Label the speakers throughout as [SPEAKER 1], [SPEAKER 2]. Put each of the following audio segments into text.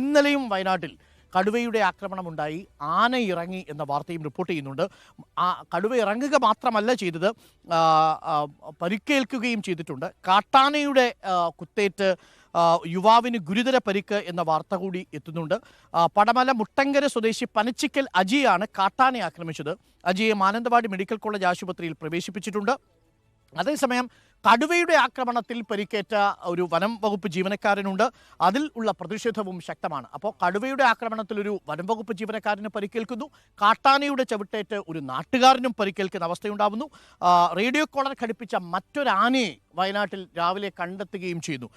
[SPEAKER 1] ഇന്നലെയും വയനാട്ടിൽ കടുവയുടെ ആക്രമണമുണ്ടായി ആന ഇറങ്ങി എന്ന വാർത്തയും റിപ്പോർട്ട് ചെയ്യുന്നുണ്ട്. ആ കടുവ ഇറങ്ങുക മാത്രമല്ല ചെയ്തത് പരിക്കേൽക്കുകയും ചെയ്തിട്ടുണ്ട്. കാട്ടാനയുടെ കുത്തേറ്റ് യുവാവിന് ഗുരുതര പരിക്ക് എന്ന വാർത്ത കൂടി എത്തുന്നുണ്ട്. പടമല മുട്ടങ്കര സ്വദേശി പനച്ചിക്കൽ അജിയാണ് കാട്ടാനെ ആക്രമിച്ചത്. അജിയെ മാനന്തവാടി മെഡിക്കൽ കോളേജ് ആശുപത്രിയിൽ പ്രവേശിപ്പിച്ചിട്ടുണ്ട്. അതേസമയം കടുവയുടെ ആക്രമണത്തിൽ പരിക്കേറ്റ ഒരു വനം വകുപ്പ് ജീവനക്കാരനുണ്ട്. അതിൽ ഉള്ള പ്രതിഷേധവും ശക്തമാണ്. അപ്പോൾ കടുവയുടെ ആക്രമണത്തിൽ ഒരു വനം വകുപ്പ് ജീവനക്കാരന് പരിക്കേൽക്കുന്നു. കാട്ടാനയുടെ ചവിട്ടേറ്റ് ഒരു നാട്ടുകാരനും പരിക്കേൽക്കുന്ന അവസ്ഥയുണ്ടാവുന്നു. റേഡിയോ കോളർ ഘടിപ്പിച്ച മറ്റൊരാനയെ വയനാട്ടിൽ രാവിലെ കണ്ടെത്തുകയും ചെയ്യുന്നു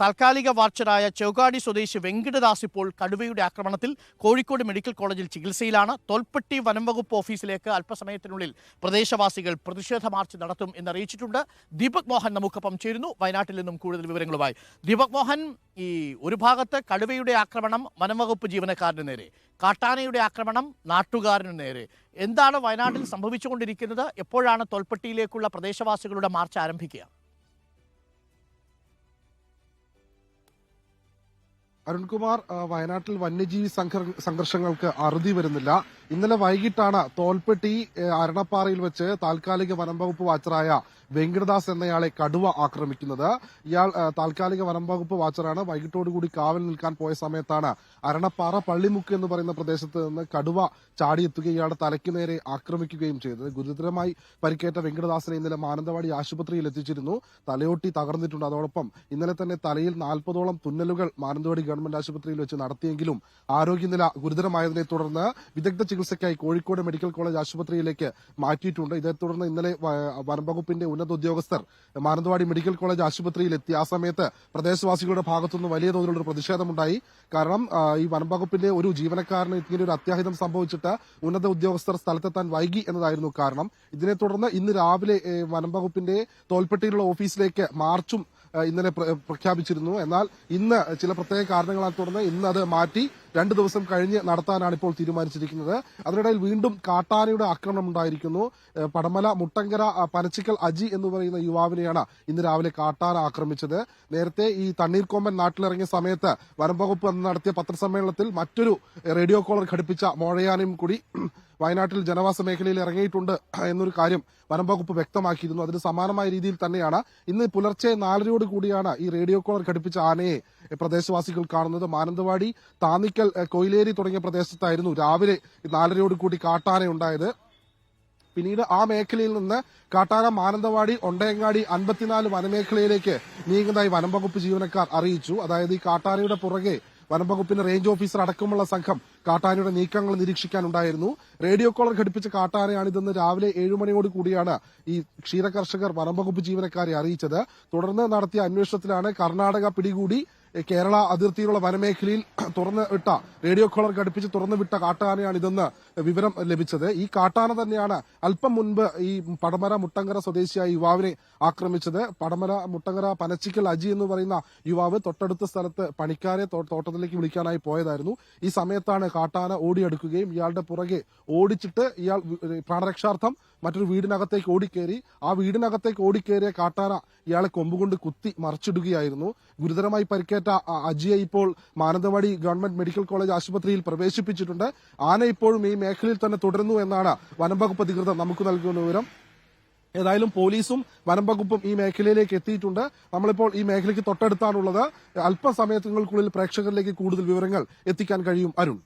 [SPEAKER 1] താൽക്കാലിക വാർച്ചറായ ചൗകാടി സ്വദേശി വെങ്കിടദാസ് ഇപ്പോൾ കടുവയുടെ ആക്രമണത്തിൽ കോഴിക്കോട് മെഡിക്കൽ കോളേജിൽ ചികിത്സയിലാണ്. തോൽപ്പെട്ടി വനംവകുപ്പ് ഓഫീസിലേക്ക് അല്പസമയത്തിനുള്ളിൽ പ്രദേശവാസികൾ പ്രതിഷേധ മാർച്ച് നടത്തും എന്നറിയിച്ചിട്ടുണ്ട്. ദീപക് മോഹൻ നമുക്കൊപ്പം ചേരുന്നു. വയനാട്ടിൽ നിന്നും കൂടുതൽ വിവരങ്ങളുമായി. ദീപക് മോഹൻ ഈ ഒരു ഭാഗത്ത് കടുവയുടെ ആക്രമണം വനംവകുപ്പ് ജീവനക്കാരന് നേരെ കാട്ടാനയുടെ ആക്രമണം നാട്ടുകാരന് നേരെ. എന്താണ് വയനാട്ടിൽ സംഭവിച്ചുകൊണ്ടിരിക്കുന്നത്? എപ്പോഴാണ് തോൽപ്പെട്ടിയിലേക്കുള്ള പ്രദേശവാസികളുടെ മാർച്ച് ആരംഭിക്കുക?
[SPEAKER 2] അരുൺകുമാർ വയനാട്ടിൽ വന്യജീവി സംഘർ- സംഘർഷങ്ങൾക്ക് അറുതി വരുന്നില്ല. ഇന്നലെ വൈകിട്ടാണ് തോൽപ്പെട്ടി അരണപ്പാറയിൽ വെച്ച് താൽക്കാലിക വനം വകുപ്പ് വാച്ചറായ വെങ്കിടദാസ് എന്നയാളെ കടുവ ആക്രമിക്കുന്നത്. ഇയാൾ താൽക്കാലിക വനം വകുപ്പ് വാച്ചറാണ്. വൈകിട്ടോടുകൂടി കാവൽ നിൽക്കാൻ പോയ സമയത്താണ് അരണപ്പാറ പള്ളിമുക്ക് എന്ന് പറയുന്ന പ്രദേശത്ത് നിന്ന് കടുവ ചാടിയെത്തുകയും ഇയാളുടെ തലയ്ക്ക് നേരെ ആക്രമിക്കുകയും ചെയ്തത്. ഗുരുതരമായി പരിക്കേറ്റ വെങ്കിടദാസിനെ ഇന്നലെ മാനന്തവാടി ആശുപത്രിയിൽ എത്തിച്ചിരുന്നു. തലയോട്ടി തകർന്നിട്ടുണ്ട്. അതോടൊപ്പം ഇന്നലെ തന്നെ തലയിൽ നാൽപ്പതോളം തുന്നലുകൾ മാനന്തവാടി ഗവൺമെന്റ് ആശുപത്രിയിൽ വെച്ച് നടത്തിയെങ്കിലും ആരോഗ്യനില ഗുരുതരമായതിനെ തുടർന്ന് വിദഗ്ധ ചികിത്സയ്ക്കായി കോഴിക്കോട് മെഡിക്കൽ കോളേജ് ആശുപത്രിയിലേക്ക് മാറ്റിയിട്ടുണ്ട്. ഇതേ തുടർന്ന് ഇന്നലെ വനംവകുപ്പിന്റെ വനം വകുപ്പിന്റെ ഉന്നത ഉദ്യോഗസ്ഥർ മാനന്തവാടി മെഡിക്കൽ കോളേജ് ആശുപത്രിയിൽ എത്തി ആ സമയത്ത് പ്രദേശവാസികളുടെ ഭാഗത്തുനിന്ന് വലിയ തോതിലുള്ള പ്രതിഷേധമുണ്ടായി. കാരണം ഈ വനം വകുപ്പിന്റെ ഒരു ജീവനക്കാരന് ഇങ്ങനെ ഒരു അത്യാഹിതം സംഭവിച്ചിട്ട് ഉന്നത ഉദ്യോഗസ്ഥർ സ്ഥലത്തെത്താൻ വൈകി എന്നതായിരുന്നു കാരണം. ഇതിനെ തുടർന്ന് ഇന്ന് രാവിലെ വനംവകുപ്പിന്റെ വനം വകുപ്പിന്റെ തോൽപ്പെട്ടിയിലുള്ള ഓഫീസിലേക്ക് മാർച്ചും ഇന്നലെ പ്രഖ്യാപിച്ചിരുന്നു. എന്നാൽ ഇന്ന് ചില പ്രത്യേക കാരണങ്ങളാൽ തുടർന്ന് ഇന്ന് അത് മാറ്റി രണ്ട് ദിവസം കഴിഞ്ഞ് നടത്താനാണ് ഇപ്പോൾ തീരുമാനിച്ചിരിക്കുന്നത്. അതിനിടയിൽ വീണ്ടും കാട്ടാനയുടെ ആക്രമണം ഉണ്ടായിരിക്കുന്നു. പടമല മുട്ടങ്കര പനച്ചിക്കൽ അജി എന്ന് പറയുന്ന യുവാവിനെയാണ് ഇന്ന് രാവിലെ കാട്ടാന ആക്രമിച്ചത്. നേരത്തെ ഈ തണ്ണീർക്കൊമ്പൻ നാട്ടിലിറങ്ങിയ സമയത്ത് വനം വകുപ്പ് നടത്തിയ പത്രസമ്മേളനത്തിൽ മറ്റൊരു റേഡിയോ കോളർ ഘടിപ്പിച്ച മോഴയാനയും കൂടി വയനാട്ടിൽ ജനവാസ മേഖലയിൽ ഇറങ്ങിയിട്ടുണ്ട് എന്നൊരു കാര്യം വനം വകുപ്പ് വ്യക്തമാക്കിയിരുന്നു. അതിന് സമാനമായ രീതിയിൽ തന്നെയാണ് ഇന്ന് പുലർച്ചെ നാലരയോട് കൂടിയാണ് ഈ റേഡിയോ കോളർ ഘടിപ്പിച്ച ആനയെ പ്രദേശവാസികൾ കാണുന്നത്. മാനന്തവാടി താന്നിക്കൽ കൊയിലേരി തുടങ്ങിയ പ്രദേശത്തായിരുന്നു രാവിലെ നാലരയോട് കൂടി കാട്ടാന ഉണ്ടായത്. പിന്നീട് ആ മേഖലയിൽ നിന്ന് കാട്ടാന മാനന്തവാടി ഒണ്ടയങ്ങാടി അൻപത്തിനാല് വനമേഖലയിലേക്ക് നീങ്ങുന്നതായി വനം വകുപ്പ് ജീവനക്കാർ അറിയിച്ചു. അതായത് ഈ കാട്ടാനയുടെ പുറകെ വനം വകുപ്പിന്റെ റേഞ്ച് ഓഫീസർ അടക്കമുള്ള സംഘം കാട്ടാനയുടെ നീക്കങ്ങൾ നിരീക്ഷിക്കാനുണ്ടായിരുന്നു. റേഡിയോ കോളർ ഘടിപ്പിച്ച കാട്ടാനയാണിതെന്ന് രാവിലെ ഏഴുമണിയോട് കൂടിയാണ് ഈ ക്ഷീരകർഷകർ വനംവകുപ്പ് ജീവനക്കാരെ അറിയിച്ചത്. തുടർന്ന് നടത്തിയ അന്വേഷണത്തിലാണ് കർണാടക പിടികൂടി കേരള അതിർത്തിയിലുള്ള വനമേഖലയിൽ തുറന്നു വിട്ട റേഡിയോ കോളർ ഘടിപ്പിച്ച് തുറന്നു വിട്ട കാട്ടാനയാണ് ഇതെന്ന് വിവരം ലഭിച്ചത്. ഈ കാട്ടാന തന്നെയാണ് അല്പം മുൻപ് ഈ പടമര മുട്ടങ്കര സ്വദേശിയായ യുവാവിനെ ആക്രമിച്ചത്. പടമര മുട്ടങ്കര പനച്ചിക്കൽ അജി എന്ന് പറയുന്ന യുവാവ് തൊട്ടടുത്ത സ്ഥലത്ത് പണിക്കാരെ തോട്ടത്തിലേക്ക് വിളിക്കാനായി പോയതായിരുന്നു. ഈ സമയത്താണ് കാട്ടാന ഓടിയെടുക്കുകയും ഇയാളുടെ പുറകെ ഓടിച്ചിട്ട് ഇയാൾ പ്രാണരക്ഷാർത്ഥം മറ്റൊരു വീടിനകത്തേക്ക് ഓടിക്കേറി. ആ വീടിനകത്തേക്ക് ഓടിക്കേറിയ കാട്ടാന ഇയാളെ കൊമ്പുകൊണ്ട് കുത്തി മറിച്ചിടുകയായിരുന്നു. ഗുരുതരമായി പരിക്കേറ്റ അ- അജിയെ ഇപ്പോൾ മാനന്തവാടി ഗവൺമെന്റ് മെഡിക്കൽ കോളേജ് ആശുപത്രിയിൽ പ്രവേശിപ്പിച്ചിട്ടുണ്ട്. ആന ഇപ്പോഴും ഈ മേഖലയിൽ തന്നെ തുടരുന്നു എന്നാണ് വനംവകുപ്പ് അധികൃതർ നമുക്ക് നൽകുന്ന വിവരം. ഏതായാലും പോലീസും വനം വകുപ്പും ഈ മേഖലയിലേക്ക് എത്തിയിട്ടുണ്ട്. നമ്മളിപ്പോൾ ഈ മേഖലയ്ക്ക് തൊട്ടടുത്താണുള്ളത്. അല്പസമയത്തിനുള്ളിൽ പ്രേക്ഷകരിലേക്ക് കൂടുതൽ വിവരങ്ങൾ എത്തിക്കാൻ കഴിയും. അരുൺ.